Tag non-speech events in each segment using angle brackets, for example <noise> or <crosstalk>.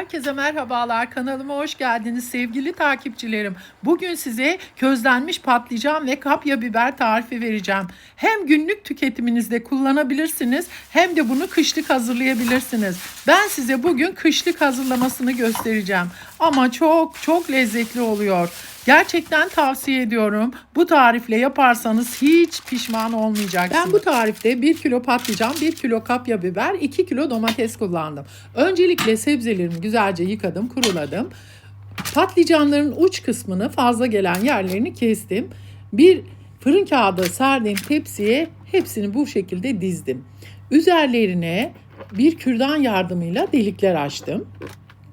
Herkese merhabalar. Kanalıma hoş geldiniz sevgili takipçilerim. Bugün size közlenmiş patlıcan ve kapya biber tarifi vereceğim. Hem günlük tüketiminizde kullanabilirsiniz hem de bunu kışlık hazırlayabilirsiniz. Ben size bugün kışlık hazırlamasını göstereceğim. Ama çok çok lezzetli oluyor. Gerçekten tavsiye ediyorum. Bu tarifle yaparsanız hiç pişman olmayacaksınız. Ben bu tarifte 1 kilo patlıcan, 1 kilo kapya biber, 2 kilo domates kullandım. Öncelikle sebzelerimi güzelce yıkadım, kuruladım. Patlıcanların uç kısmını fazla gelen yerlerini kestim. Bir fırın kağıdı serdiğim tepsiye hepsini bu şekilde dizdim. Üzerlerine bir kürdan yardımıyla delikler açtım.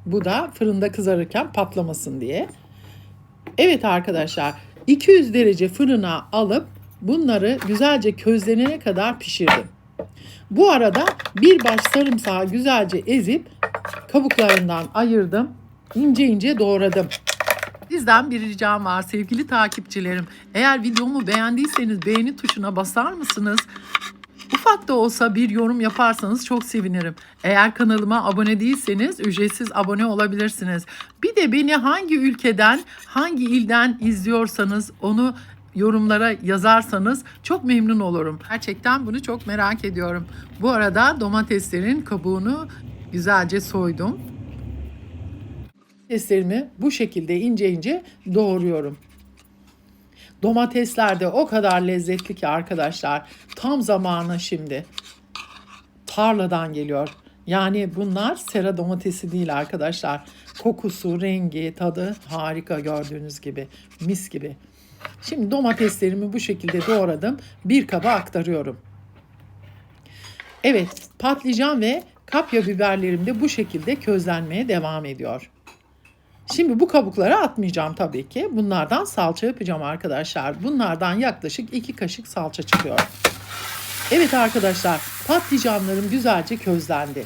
Bu da fırında kızarırken patlamasın diye. Evet arkadaşlar 200 derece fırına alıp bunları güzelce közlenene kadar pişirdim. Bu arada bir baş sarımsağı güzelce ezip kabuklarından ayırdım. ince ince doğradım. Sizden bir ricam var sevgili takipçilerim. Eğer videomu beğendiyseniz beğeni tuşuna basar mısınız? Ufak da olsa bir yorum yaparsanız çok sevinirim. Eğer kanalıma abone değilseniz ücretsiz abone olabilirsiniz. Bir de beni hangi ülkeden, hangi ilden izliyorsanız onu yorumlara yazarsanız çok memnun olurum. Gerçekten bunu çok merak ediyorum. Bu arada domateslerin kabuğunu güzelce soydum. Domateslerimi bu şekilde ince ince doğruyorum. Domatesler de o kadar lezzetli ki arkadaşlar. Tam zamanı şimdi. Tarladan geliyor. Yani bunlar sera domatesi değil arkadaşlar. Kokusu, rengi, tadı harika gördüğünüz gibi. Mis gibi. Şimdi domateslerimi bu şekilde doğradım. Bir kaba aktarıyorum. Evet, patlıcan ve kapya biberlerim de bu şekilde közlenmeye devam ediyor. Şimdi bu kabukları atmayacağım tabii ki. Bunlardan salça yapacağım arkadaşlar. Bunlardan yaklaşık 2 kaşık salça çıkıyor. Evet arkadaşlar patlıcanlarım güzelce közlendi.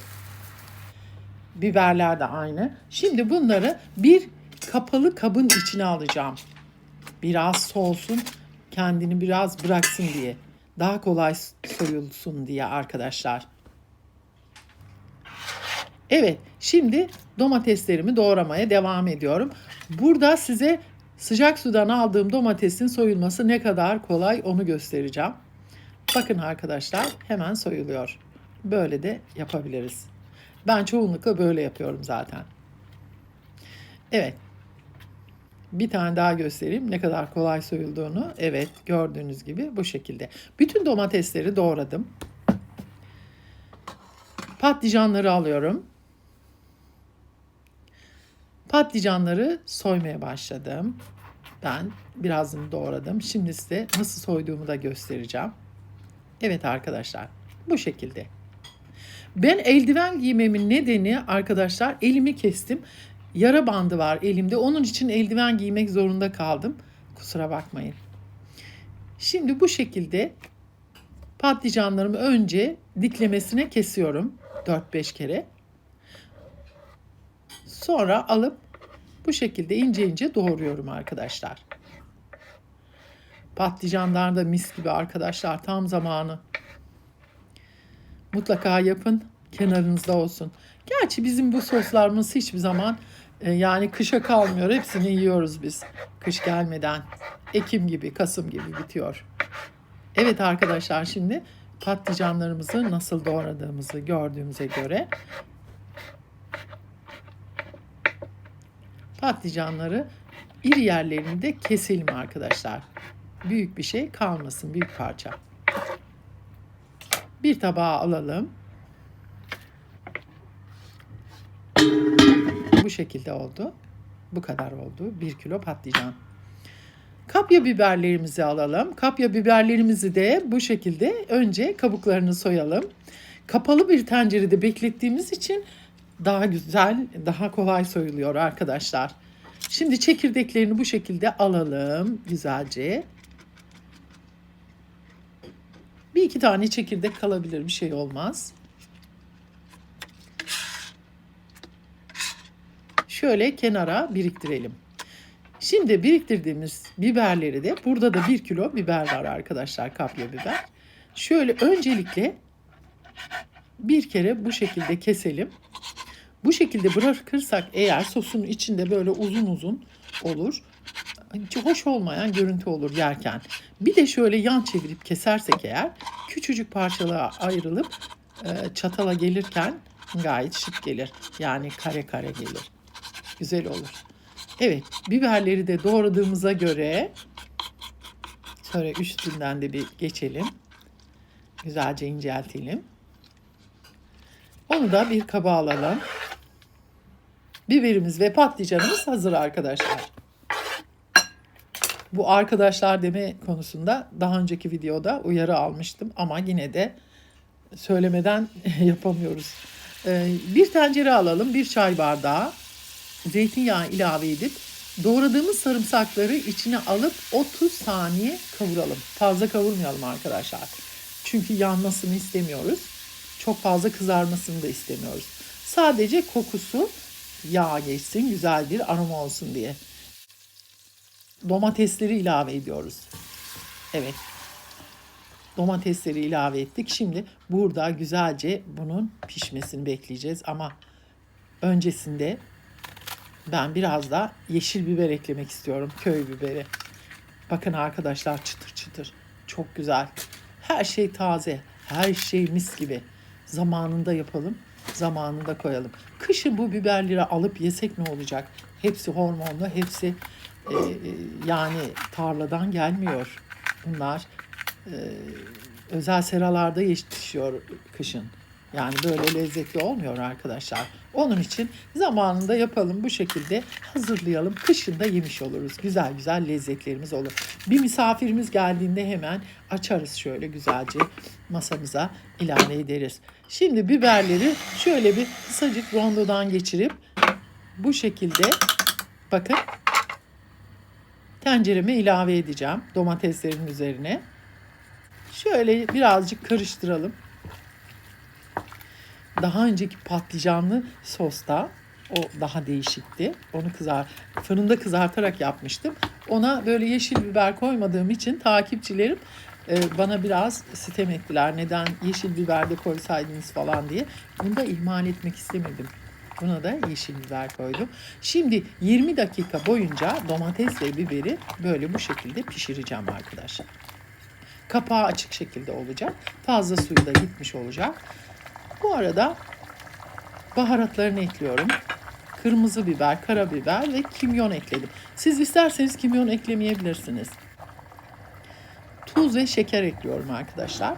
Biberler de aynı. Şimdi bunları bir kapalı kabın içine alacağım. Biraz soğusun, kendini biraz bıraksın diye. Daha kolay soyulsun diye arkadaşlar. Evet, şimdi domateslerimi doğramaya devam ediyorum. Burada size sıcak sudan aldığım domatesin soyulması ne kadar kolay onu göstereceğim. Bakın arkadaşlar hemen soyuluyor. Böyle de yapabiliriz. Ben çoğunlukla böyle yapıyorum zaten. Evet. Bir tane daha göstereyim ne kadar kolay soyulduğunu. Evet gördüğünüz gibi bu şekilde. Bütün domatesleri doğradım. Patlıcanları alıyorum. Patlıcanları soymaya başladım. Ben birazını doğradım. Şimdi size nasıl soyduğumu da göstereceğim. Evet arkadaşlar bu şekilde. Ben eldiven giymemin nedeni arkadaşlar elimi kestim. Yara bandı var elimde. Onun için eldiven giymek zorunda kaldım. Kusura bakmayın. Şimdi bu şekilde patlıcanlarımı önce diklemesine kesiyorum 4-5 kere. Sonra alıp bu şekilde ince ince doğruyorum arkadaşlar. Patlıcanlar da mis gibi arkadaşlar tam zamanı. Mutlaka yapın kenarınızda olsun. Gerçi bizim bu soslarımız hiçbir zaman e, yani kışa kalmıyor. Hepsini yiyoruz biz. Kış gelmeden. Ekim gibi, Kasım gibi bitiyor. Evet arkadaşlar şimdi patlıcanlarımızı nasıl doğradığımızı gördüğümüze göre patlıcanları iri yerlerini de keselim arkadaşlar. Büyük bir şey kalmasın, büyük parça. Bir tabağa alalım. Bu şekilde oldu. Bu kadar oldu. Bir kilo patlıcan. Kapya biberlerimizi alalım. Kapya biberlerimizi de bu şekilde önce kabuklarını soyalım. Kapalı bir tencerede beklettiğimiz için daha güzel, daha kolay soyuluyor arkadaşlar. Şimdi çekirdeklerini bu şekilde alalım güzelce. Bir iki tane çekirdek kalabilir bir şey olmaz. Şöyle kenara biriktirelim. Şimdi biriktirdiğimiz biberleri de burada da bir kilo biber var arkadaşlar kapya biber. Şöyle öncelikle bir kere bu şekilde keselim. Bu şekilde bırakırsak eğer sosun içinde böyle uzun uzun olur. Hiç hoş olmayan görüntü olur yerken. Bir de şöyle yan çevirip kesersek eğer küçücük parçalara ayrılıp e, çatala gelirken gayet şık gelir. Yani kare kare gelir. Güzel olur. Evet biberleri de doğradığımıza göre şöyle üstünden de bir geçelim. Güzelce inceltelim. Onu da bir kaba alalım. Biberimiz ve patlıcanımız hazır arkadaşlar. Bu arkadaşlar deme konusunda daha önceki videoda uyarı almıştım ama yine de söylemeden <laughs> yapamıyoruz. Ee, bir tencere alalım, bir çay bardağı zeytinyağı ilave edip doğradığımız sarımsakları içine alıp 30 saniye kavuralım. Fazla kavurmayalım arkadaşlar. Çünkü yanmasını istemiyoruz. Çok fazla kızarmasını da istemiyoruz. Sadece kokusu yağ geçsin, güzel bir aroma olsun diye. Domatesleri ilave ediyoruz. Evet. Domatesleri ilave ettik. Şimdi burada güzelce bunun pişmesini bekleyeceğiz ama öncesinde ben biraz da yeşil biber eklemek istiyorum. Köy biberi. Bakın arkadaşlar çıtır çıtır. Çok güzel. Her şey taze. Her şey mis gibi. Zamanında yapalım. Zamanında koyalım. Kışın bu biberleri alıp yesek ne olacak? Hepsi hormonlu. Hepsi e, e, yani tarladan gelmiyor. Bunlar e, özel seralarda yetişiyor kışın. Yani böyle lezzetli olmuyor arkadaşlar. Onun için zamanında yapalım bu şekilde hazırlayalım. Kışında yemiş oluruz. Güzel güzel lezzetlerimiz olur. Bir misafirimiz geldiğinde hemen açarız şöyle güzelce masamıza ilave ederiz. Şimdi biberleri şöyle bir kısacık rondodan geçirip bu şekilde bakın tencereme ilave edeceğim domateslerin üzerine. Şöyle birazcık karıştıralım daha önceki patlıcanlı sosta o daha değişikti. Onu kızar fırında kızartarak yapmıştım. Ona böyle yeşil biber koymadığım için takipçilerim e, bana biraz sitem ettiler. Neden yeşil biber de koysaydınız falan diye. Bunu da ihmal etmek istemedim. Buna da yeşil biber koydum. Şimdi 20 dakika boyunca domates ve biberi böyle bu şekilde pişireceğim arkadaşlar. Kapağı açık şekilde olacak. Fazla suyu da gitmiş olacak. Bu arada baharatlarını ekliyorum. Kırmızı biber, karabiber ve kimyon ekledim. Siz isterseniz kimyon eklemeyebilirsiniz. Tuz ve şeker ekliyorum arkadaşlar.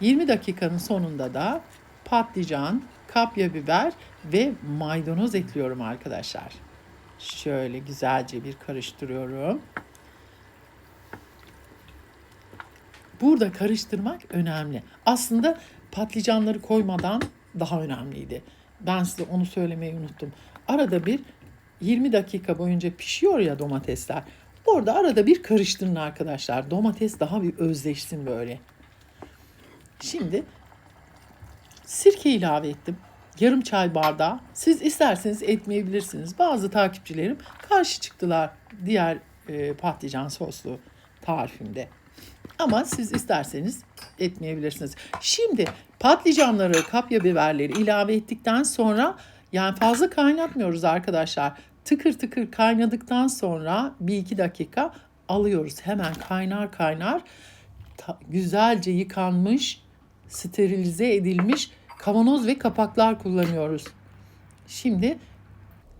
20 dakikanın sonunda da patlıcan, kapya biber ve maydanoz ekliyorum arkadaşlar. Şöyle güzelce bir karıştırıyorum. Burada karıştırmak önemli. Aslında patlıcanları koymadan daha önemliydi. Ben size onu söylemeyi unuttum. Arada bir 20 dakika boyunca pişiyor ya domatesler. Orada arada bir karıştırın arkadaşlar. Domates daha bir özleşsin böyle. Şimdi sirke ilave ettim. Yarım çay bardağı. Siz isterseniz etmeyebilirsiniz. Bazı takipçilerim karşı çıktılar diğer e, patlıcan soslu tarifimde. Ama siz isterseniz etmeyebilirsiniz. Şimdi patlıcanları, kapya biberleri ilave ettikten sonra yani fazla kaynatmıyoruz arkadaşlar. Tıkır tıkır kaynadıktan sonra bir iki dakika alıyoruz. Hemen kaynar kaynar ta, güzelce yıkanmış, sterilize edilmiş kavanoz ve kapaklar kullanıyoruz. Şimdi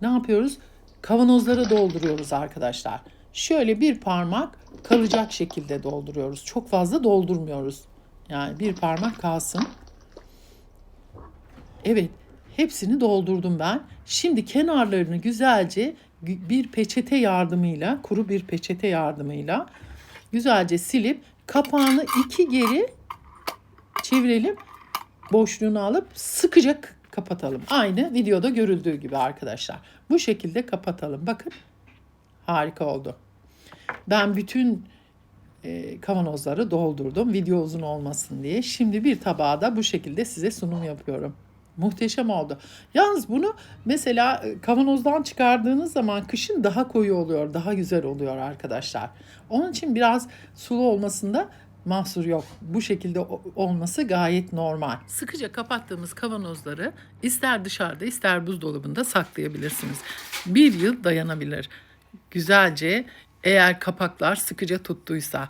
ne yapıyoruz? Kavanozlara dolduruyoruz arkadaşlar. Şöyle bir parmak kalacak şekilde dolduruyoruz. Çok fazla doldurmuyoruz. Yani bir parmak kalsın. Evet, hepsini doldurdum ben. Şimdi kenarlarını güzelce bir peçete yardımıyla, kuru bir peçete yardımıyla güzelce silip kapağını iki geri çevirelim. Boşluğunu alıp sıkıca kapatalım. Aynı videoda görüldüğü gibi arkadaşlar. Bu şekilde kapatalım. Bakın harika oldu. Ben bütün e, kavanozları doldurdum video uzun olmasın diye. Şimdi bir tabağa da bu şekilde size sunum yapıyorum. Muhteşem oldu. Yalnız bunu mesela e, kavanozdan çıkardığınız zaman kışın daha koyu oluyor, daha güzel oluyor arkadaşlar. Onun için biraz sulu olmasında mahsur yok. Bu şekilde olması gayet normal. Sıkıca kapattığımız kavanozları ister dışarıda ister buzdolabında saklayabilirsiniz. Bir yıl dayanabilir. Güzelce eğer kapaklar sıkıca tuttuysa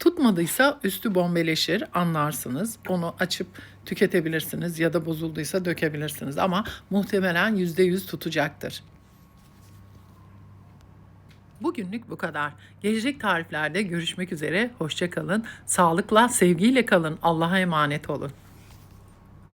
Tutmadıysa üstü bombeleşir anlarsınız. Onu açıp tüketebilirsiniz ya da bozulduysa dökebilirsiniz ama muhtemelen %100 tutacaktır. Bugünlük bu kadar. Gelecek tariflerde görüşmek üzere. Hoşça kalın. Sağlıkla, sevgiyle kalın. Allah'a emanet olun.